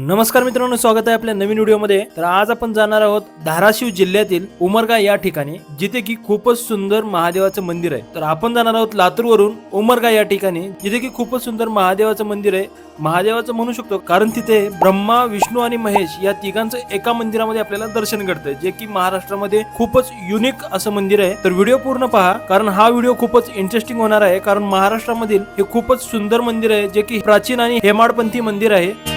नमस्कार मित्रांनो स्वागत आहे आपल्या नवीन व्हिडिओमध्ये. तर आज आपण जाणार आहोत धाराशिव जिल्ह्यातील उमरगा या ठिकाणी जिथे की खूपच सुंदर महादेवाचं मंदिर आहे. तर आपण जाणार आहोत लातूरवरून उमरगा या ठिकाणी जिथे की खूपच सुंदर महादेवाचं मंदिर आहे. महादेवाचं म्हणू शकतो कारण तिथे ब्रह्मा विष्णू आणि महेश या तिघांचं एका मंदिरामध्ये आपल्याला दर्शन घडतंय जे की महाराष्ट्रामध्ये खूपच युनिक असं मंदिर आहे. तर व्हिडिओ पूर्ण पहा कारण हा व्हिडिओ खूपच इंटरेस्टिंग होणार आहे कारण महाराष्ट्रामधील हे खूपच सुंदर मंदिर आहे जे की प्राचीन आणि हेमाडपंथी मंदिर आहे.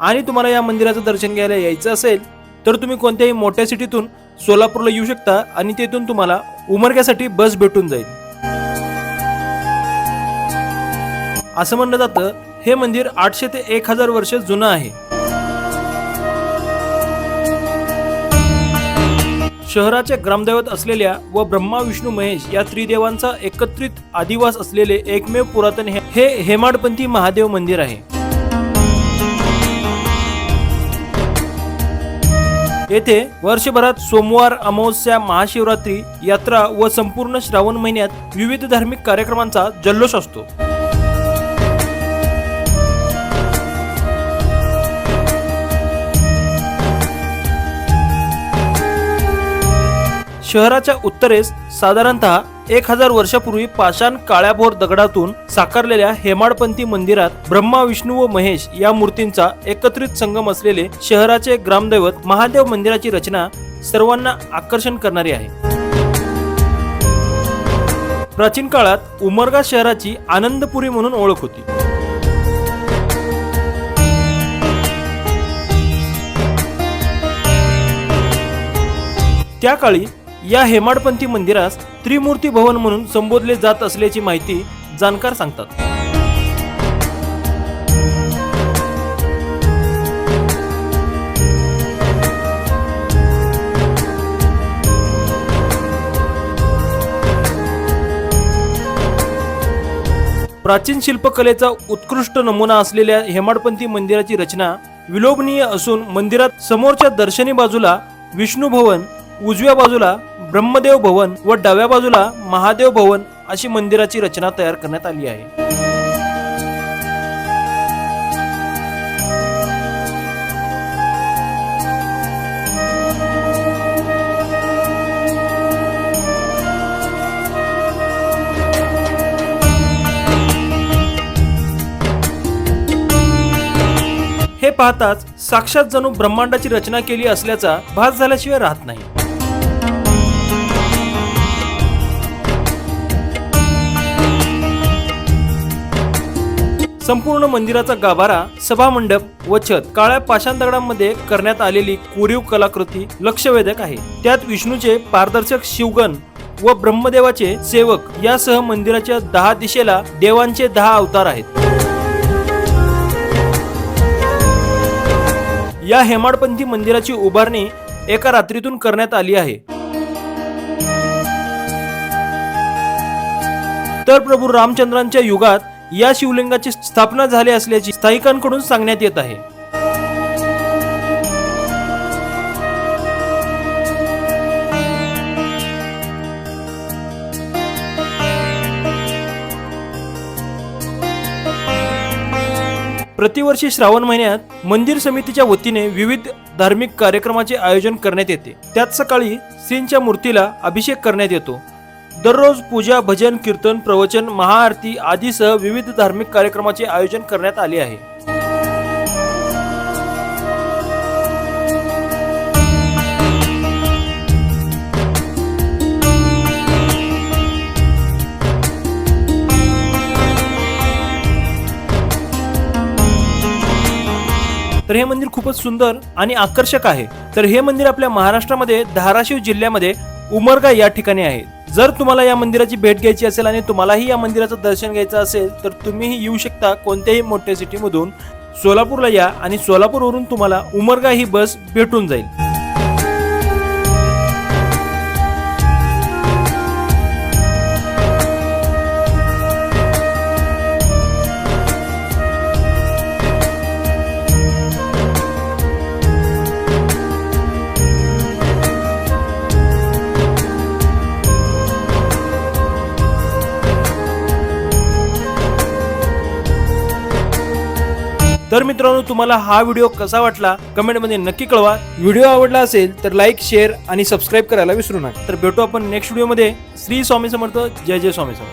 आणि तुम्हाला या मंदिराचं दर्शन घ्यायला यायचं असेल तर तुम्ही कोणत्याही मोठ्या सिटीतून सोलापूरला येऊ शकता आणि तेथून तुम्हाला उमरग्यासाठी बस भेटून जाईल. असं म्हणलं जातं हे मंदिर आठशे ते एक हजार वर्ष जुनं आहे. शहराचे ग्रामदैवत असलेल्या व ब्रह्मा विष्णू महेश या त्रिदेवांचा एकत्रित आदिवास असलेले एकमेव पुरातन हे- हे हेमाडपंथी महादेव मंदिर आहे. येथे वर्षभरात सोमवार अमावस्या महाशिवरात्री यात्रा व संपूर्ण श्रावण महिन्यात विविध धार्मिक कार्यक्रमांचा जल्लोष असतो. शहराच्या उत्तरेस साधारणतः एक हजार वर्षापूर्वी पाषाण काळ्याभोर दगडातून साकारलेल्या हेमाडपंथी मंदिरात ब्रह्मा विष्णू व महेश या मूर्तींचा एकत्रित संगम असलेले शहराचे ग्रामदैवत महादेव मंदिराची रचना सर्वांना आकर्षण करणारी आहे. प्राचीन काळात उमरगा शहराची आनंदपुरी म्हणून ओळख होती. त्या काळी या हेमाडपंथी मंदिरास त्रिमूर्ती भवन म्हणून संबोधले जात असल्याची माहिती जाणकार सांगतात. प्राचीन शिल्पकलेचा उत्कृष्ट नमुना असलेल्या हेमाडपंथी मंदिराची रचना विलोभनीय असून मंदिरात समोरच्या दर्शनी बाजूला विष्णू भवन उजव्या बाजूला ब्रह्मदेव भवन व डाव्या बाजूला महादेव भवन अशी मंदिराची रचना तयार करण्यात आली आहे. हे पाहताच साक्षात जणू ब्रह्मांडाची रचना केली असल्याचा भास झाल्याशिवाय राहत नाही. संपूर्ण मंदिराचा गाभारा सभा मंडप व छत काळ्या पाषाण दगडांमध्ये करण्यात आलेली कोरीव कलाकृती लक्षवेधक आहे. त्यात विष्णूचे पारदर्शक शिवगण व ब्रह्मदेवाचे सेवक यासह मंदिराच्या दहा दिशेला देवांचे दहा अवतार आहेत. या हेमाडपंथी मंदिराची उभारणी एका रात्रीतून करण्यात आली आहे. तर प्रभू रामचंद्रांच्या युगात या शिवलिंगाची स्थापना झाली असल्याची स्थायिकांकडून सांगण्यात येत आहे. प्रतिवर्षी श्रावण महिन्यात मंदिर समितीच्या वतीने विविध धार्मिक कार्यक्रमाचे आयोजन करण्यात येते. त्यात सकाळी श्रींच्या मूर्तीला अभिषेक करण्यात येतो. दररोज पूजा भजन कीर्तन प्रवचन महाआरती आदीसह विविध धार्मिक कार्यक्रमाचे आयोजन करण्यात आले आहे. तर हे मंदिर खूपच सुंदर आणि आकर्षक आहे. तर हे मंदिर आपल्या महाराष्ट्रामध्ये धाराशिव जिल्ह्यामध्ये उमरगा या ठिकाणी आहे. जर तुम्हाला या मंदिराची भेट घ्यायची असेल आणि तुम्हालाही या मंदिराचं दर्शन घ्यायचं असेल तर तुम्हीही येऊ शकता कोणत्याही मोठ्या सिटीमधून सोलापूरला या आणि सोलापूरवरून तुम्हाला उमरगा ही बस भेटून जाईल. तर मित्रांनो तुम्हाला हा व्हिडिओ कसा वाटला? कमेंटमध्ये नक्की कळवा. व्हिडिओ आवडला असेल तर लाईक शेअर आणि सबस्क्राईब करायला विसरू नका. तर भेटू आपण नेक्स्ट व्हिडिओमध्ये. श्री स्वामी समर्थ. जय जय स्वामी समर्थ.